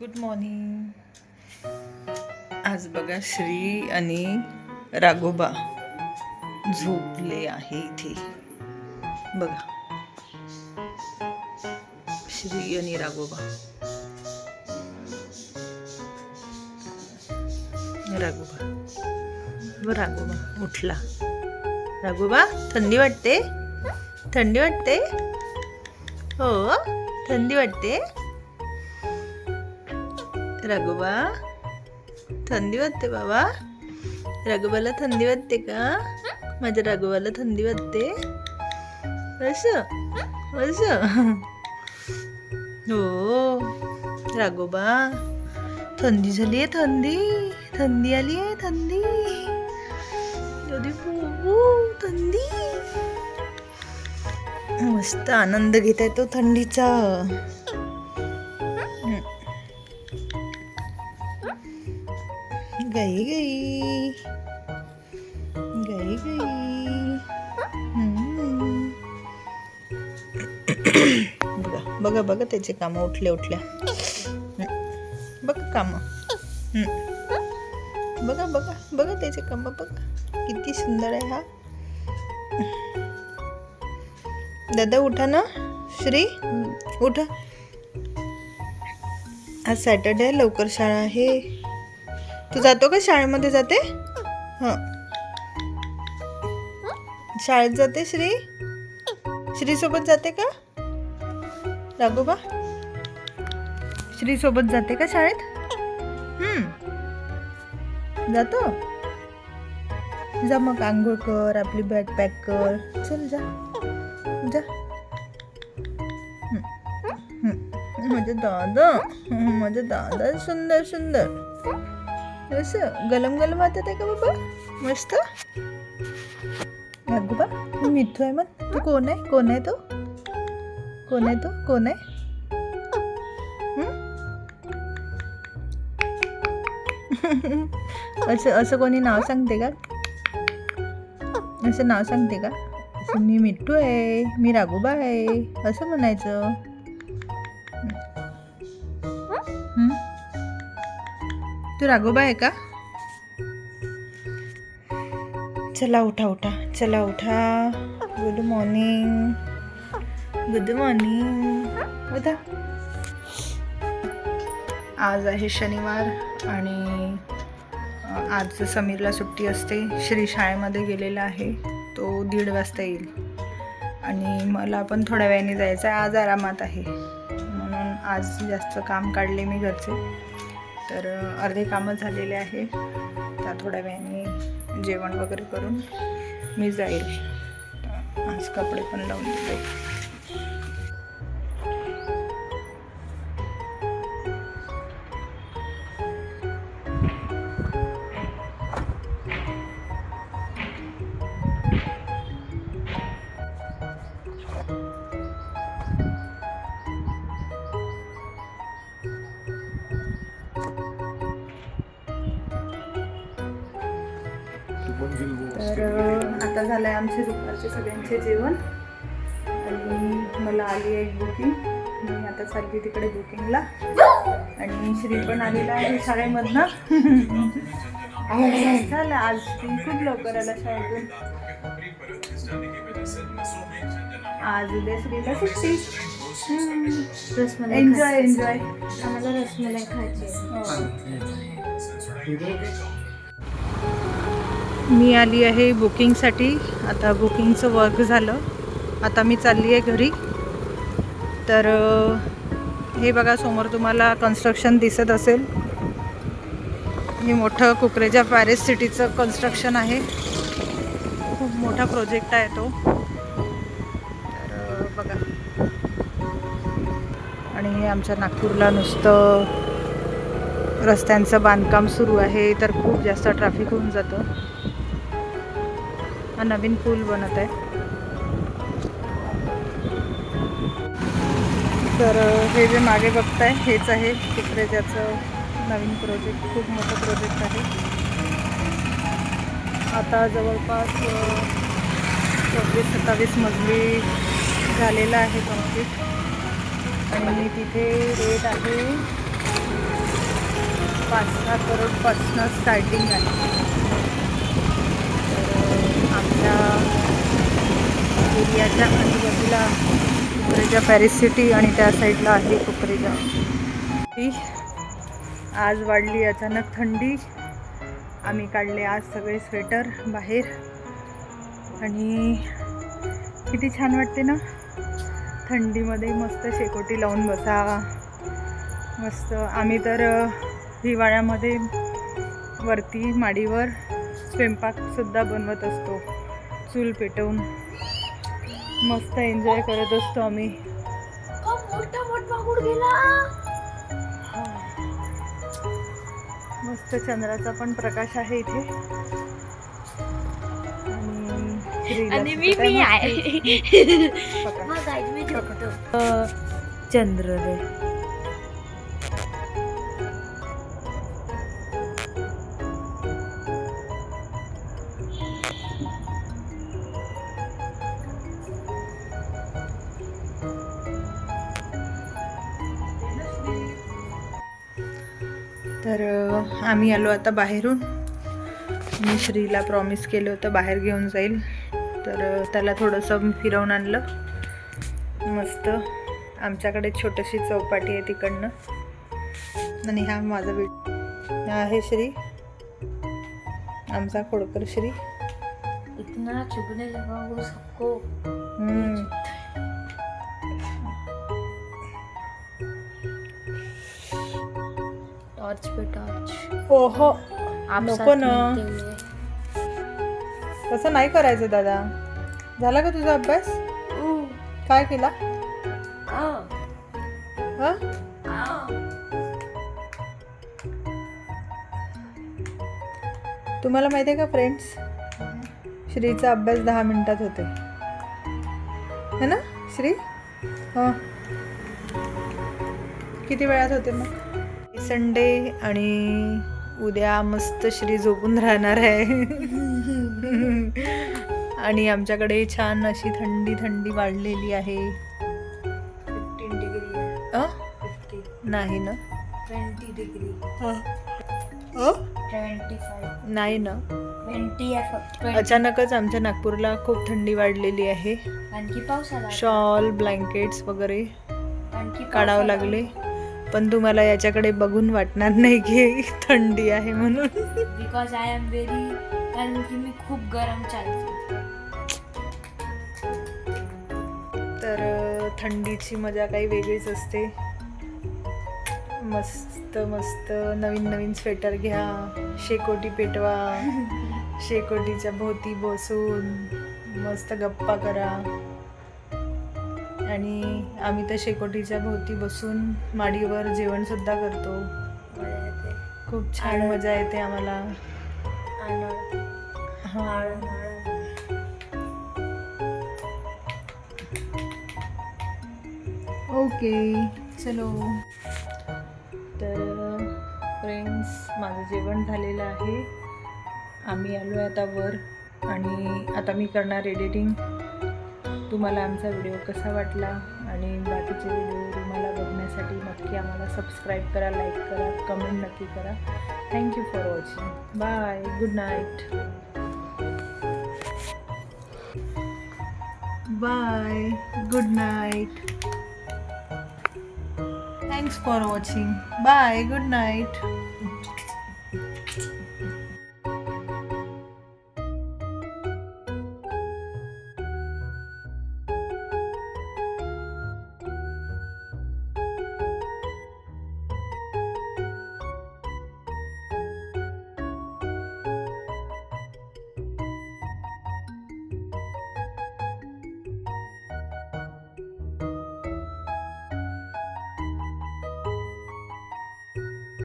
Good morning आज बघा श्री आणि राघोबा झोपले आहे इथे. बघा. श्री आणि राघोबा. राघोबा. व राघोबा उठला. राघोबा थंडी वाटते? थंडी वाटते? हो थंडी वाटते? राघोबा थंडी वाटते बाबा. रघुबाला थंडी वाटते का? माझ्या राघोबाला थंडी वाटते असं असं. हो राघोबा थंडी झाली आहे थंडी थंडी. आली आहे थंडी. थंडी मस्त आनंद घेत आहे तो थंडीचा. गई। गई गई। बघा बघा बघा त्याचे काम उठल्या उठल्या. बघा काम. बघा बघा बघा त्याचे काम बघा. किती सुंदर आहे हा. दादा उठा ना. श्री उठा. आज सॅटर्डे लवकर शाळा आहे. तू जातो का? शाळेमध्ये जाते? हां. शाळेत जाते श्री? श्री सोबत जाते का? राघोबा? श्री सोबत जाते का शाळेत? जातो. जा मग आंघोळ कर आपली बॅग पॅक कर. चल जा. जा. माझे दादा. माझे दादा सुंदर सुंदर. असं गलम गलम वाटत आहे का बाबा? मस्त? अगोबा मी मिठू आहे मग. तू कोण आहे? कोण आहे तो? कोण आहे तो? कोण आहे? असं असं कोणी नाव सांगते का? असं नाव सांगते का? असं मी मिठू आहे मी राघोबा आहे असं म्हणायचं. तू राघोबा आहे का? चला उठा उठा. चला उठा. गुड मॉर्निंग गुड मॉर्निंग उठा. आज आहे शनिवार आणि आज समीरला सुट्टी असते. श्री शाळेमध्ये गेलेला आहे. तो दीड वाजता येईल. आणि मला पण थोड्या वेळाने जायचं आहे. आज आरामात आहे. म्हणून आज जास्त काम काढले मी घरचे. तर अर्धे कामं झालेले आहे. त्या थोड्या वेळाने जेवण वगैरे करून मी जाईल. आज कपडे पण लावून दिले तर आता झालं आहे आमचे दुपारचे सगळ्यांचे जेवण. आणि मला आली आहे बुकिंग मी आता चालली तिकडे बुकिंगला आणि श्री पण आलेला आहे शाळेमधनं. झालं आज ती खूप लवकर आला शाळेतून. आज उद्या श्रीला सुट्टी. एन्जॉय. एन्जॉय आम्हाला रसमलाई खायची मी आली आहे बुकिंगसाठी. आता बुकिंगचं वर्क झालं. आता मी चालली आहे घरी. तर हे बघा समोर तुम्हाला कन्स्ट्रक्शन दिसत असेल. हे मोठं कुकरेजा पॅरिस सिटीचं कन्स्ट्रक्शन आहे. खूप मोठा प्रोजेक्ट आहे तो. तर बघा. आणि हे आमच्या नागपूरला नुसतं रस्त्यांचं बांधकाम सुरू आहे. तर खूप जास्त ट्रॅफिक होऊन जातं. हा नवीन पूल बनत आहे. तर हे जे मागे बघताय हेच आहे तिकडे ज्याचं नवीन प्रोजेक्ट खूप मोठं प्रोजेक्ट आहे. आता जवळपास सव्वीस सत्तावीस मजली झालेला आहे कंप्लीट आणि तिथे रेट आहे पाच सहा करोडपासनं स्टार्टिंग आहे. या एरियाच्या आजूबाजूला कुकरेजा पॅरिस सिटी आणि त्या साईडला आहे कुकरेजा ती आज वाढली अचानक थंडी. आम्ही काढले आज सगळे स्वेटर बाहेर. आणि किती छान वाटते ना? थंडीमध्ये मस्त शेकोटी लावून बसा. मस्त. आम्ही तर हिवाळ्यामध्ये वरती माडीवर स्वयंपाकसुद्धा बनवत असतो. चूल पेटवून मस्त एन्जॉय करत असतो आम्ही. मोठा मोठा मागूड गेला. मस्त चंद्राचा पण प्रकाश आहे इथे. आणि श्रीला आणि मी आहे. चंद्र रे. तर आम्ही आलो आता बाहेरून. मी श्रीला प्रॉमिस केलं होतं बाहेर घेऊन जाईल. तर त्याला थोडंसं फिरवून आणलं. मस्त. आमच्याकडे छोटीशी चौपाटी आहे तिकडनं. आणि हा माझा बीट हा आहे श्री. आमचा खोडकर श्री. इतना चुभने लगा वो सबको। टॉर्च पे टॉर्च. ओहो नको ना. तसं नाही करायचं दादा. झाला का तुझा अभ्यास? काय केला? हा. तुम्हाला माहिती आहे का फ्रेंड्स श्रीचा अभ्यास दहा मिनिटात होते है ना श्री? हां. किती वेळात होते मग? संडे आणि उद्या मस्त श्री झोपून राहणार आहे. आणि आमच्याकडे छान अशी थंडी थंडी वाढलेली आहे. 15 डिग्री अ? 50 नाही ना. 20 डिग्री अ? 25 नाही ना. 20 आहे फक्त. 20. अचानकच आमच्या नागपूरला खूप थंडी वाढलेली आहे. आणखी पाऊस शॉल ब्लँकेट्स वगैरे काढावं. लागले. पण तुम्हाला याच्याकडे बघून वाटणार नाही की थंडी आहे म्हणून. बिकॉज आय एम व्हेरी कारण की मी खूप गरम चालते तर थंडीची मजा काही वेगळीच असते. मस्त मस्त नवीन नवीन स्वेटर घ्या शेकोटी पेटवा शेकोटीच्या भोवती बसून मस्त गप्पा करा. आणि आम्ही तर शेकोटीच्या भोवती बसून माडीवर जेवणसुद्धा करतो. खूप छान मजा येते आम्हाला. ओके चलो. तर फ्रेंड्स माझं जेवण झालेलं आहे. आम्ही आलो आहे आता वर आणि आता मी करणार एडिटिंग तुम्हाला आमचा व्हिडिओ कसा वाटला आणि बाकीचे व्हिडिओ तुम्हाला बघण्यासाठी नक्की आम्हाला सबस्क्राईब करा लाईक करा कमेंट नक्की करा. Thank you for watching bye good night bye good night thanks for watching bye good night